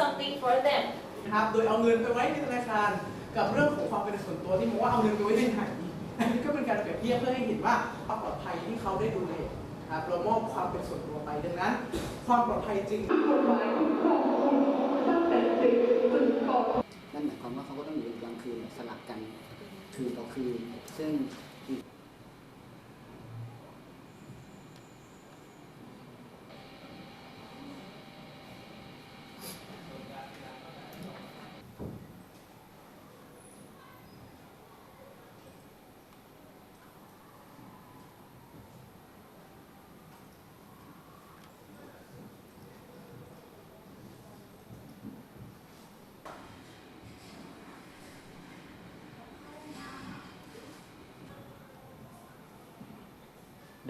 something for them. นะครับ โดยเอาเงินไปไว้ในธนาคาร กับเรื่องของความเป็นส่วนตัวที่มองว่าเอาเงินไปไว้ที่ไหนอันนี้ก็เป็นการเปรียบเทียบเพื่อให้เห็นว่าความปลอดภัยที่เขาได้ดูแลนะครับเรามอบความเป็นส่วนตัวไปดังนั้น ความปลอดภัยจริงนั่นหมายความว่าเขาก็ต้องอยู่กลางคืนสลับกันคืนต่อคืนซึ่ง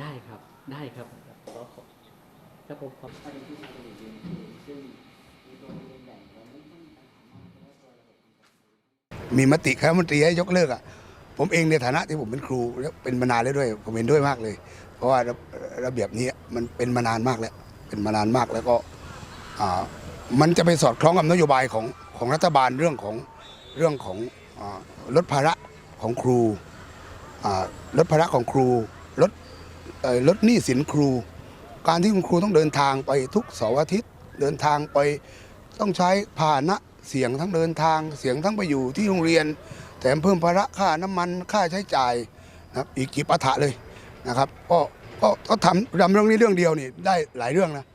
ได้ครับ ได้ครับขอขอครับผมขอถ้าเป็นที่ชายเป็นเรียนซึ่งมีตัวเรียนแบ่งเราไม่ต้องมีปัญหามากเพราะว่าตัวระบบมีมติคณะมนตรีให้ยกเลิกอะผมเองในฐานะที่ผมเป็นครูแล้วเป็นมานานแล้วด้วย ผมเห็นด้วยมากเลย เพราะว่าระระเบียบนี้มันเป็นมานานมากแล้ว เป็นมานานมากแล้วก็อ่ามันจะไปสอดคล้องกับนโยบายของของรัฐบาลเรื่องของเรื่องของอาลดภาระของครูอ่าลดภาระของครู ลดหนี้สินครู การที่คุณครูต้องเดินทางไปทุกเสาร์อาทิตย์ เดินทางไปต้องใช้พาหนะเสียงทั้งเดินทางเสียงทั้งไปอยู่ที่โรงเรียน แถมเพิ่มภาระค่าน้ำมันค่าใช้จ่ายนะครับอีกกี่ปะทะเลยนะครับก็ก็ก็ทำทำเรื่องนี้เรื่องเดียวนี่ได้หลายเรื่องนะ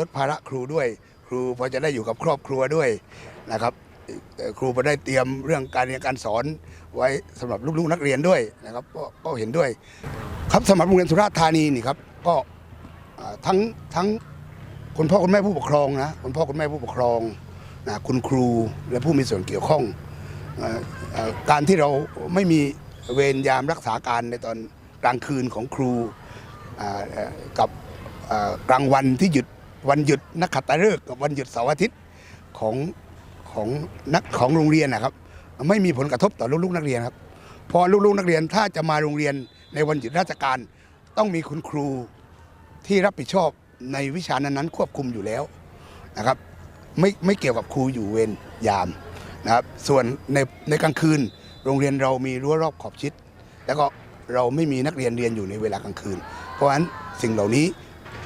ลดภาระครูด้วย ครูพอจะได้อยู่กับครอบครัวด้วยนะครับเอ่ครูพอได้เตรียมเรื่องการเรียนการสอนไว้สำหรับลูกๆนักเรียนด้วยนะครับก็เห็นด้วย ครับสำหรับโรงเรียนสุราษฎร์ธานีนี่ครับก็ทั้งทั้งคุณพ่อคุณแม่ผู้ปกครองนะคุณพ่อคุณแม่ผู้ปกครองนะคุณครูและผู้มีส่วนเกี่ยวข้องออการที่เราไม่มีเวรยามรักษาการในตอนกลางคืนของครูกับกลางวันที่หยุดวันหยุดนักขัตฤกษ์กับวันหยุดเสาร์อาทิตย์ของของนักของโรงเรียนนะครับ ไม่มีผลกระทบต่อลูกๆนักเรียนครับพอลูกๆนักเรียนถ้าจะมาโรงเรียน ในวันหยุดราชการ ต้องมีคุณครูที่รับผิดชอบในวิชานั้นๆควบคุมอยู่แล้วนะครับไม่ไม่เกี่ยวกับครูอยู่เวรยามนะครับส่วนในในกลางคืนโรงเรียนเรามีรั้วรอบขอบชิด แล้วก็เราไม่มีนักเรียนเรียนอยู่ในเวลากลางคืน เพราะฉะนั้นสิ่งเหล่านี้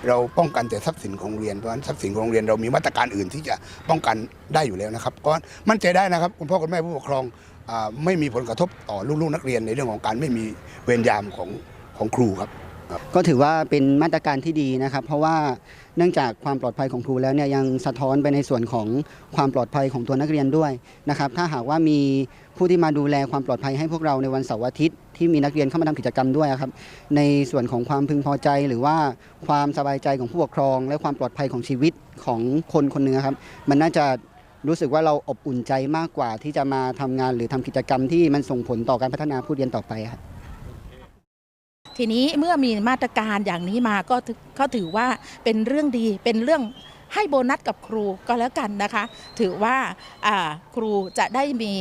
เราป้องกันแต่ทรัพย์สินของเรียนเพราะฉะนั้นทรัพย์สินของโรงเรียนเรามีมาตรการอื่นที่จะป้องกันได้อยู่แล้วนะครับก็มั่นใจได้นะครับคุณพ่อคุณแม่ผู้ปกครองอไม่มีผลกระทบต่อลูกๆนักเรียนในเรื่องของการไม่มีเวรยามของของครูครับ ก็ถือว่าเป็นมาตรการที่ดีนะครับ เพราะว่าเนื่องจากความปลอดภัยของครูแล้วเนี่ยยังสะท้อนไปในส่วนของความปลอดภัยของตัวนักเรียนด้วยนะครับ ถ้าหากว่ามีผู้ที่มาดูแลความปลอดภัยให้พวกเราในวันเสาร์อาทิตย์ที่มีนักเรียนเข้ามาทำกิจกรรมด้วยครับในส่วนของความพึงพอใจหรือว่าความสบายใจของผู้ปกครอง และความปลอดภัยของชีวิตของคนคนหนึ่งครับ มันน่าจะรู้สึกว่าเราอบอุ่นใจมากกว่าที่จะมาทำงานหรือทำกิจกรรมที่มันส่งผลต่อการพัฒนาผู้เรียนต่อไปครับ ทีนี้เมื่อมีมาตรการอย่างนี้มาก็ถือก็ถือว่าเป็นเรื่องดีเป็นเรื่องให้โบนัสกับครูก็แล้วกันนะคะ ถือว่าครูจะได้มี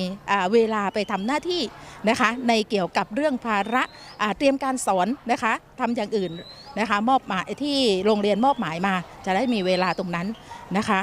เวลาไปทำหน้าที่นะคะ ในเกี่ยวกับเรื่องภาระาเตรียมการสอนนะคะทำอย่างอื่นนะคะ มอบหมายที่โรงเรียนมอบหมายมา จะได้มีเวลาตรงนั้นนะคะ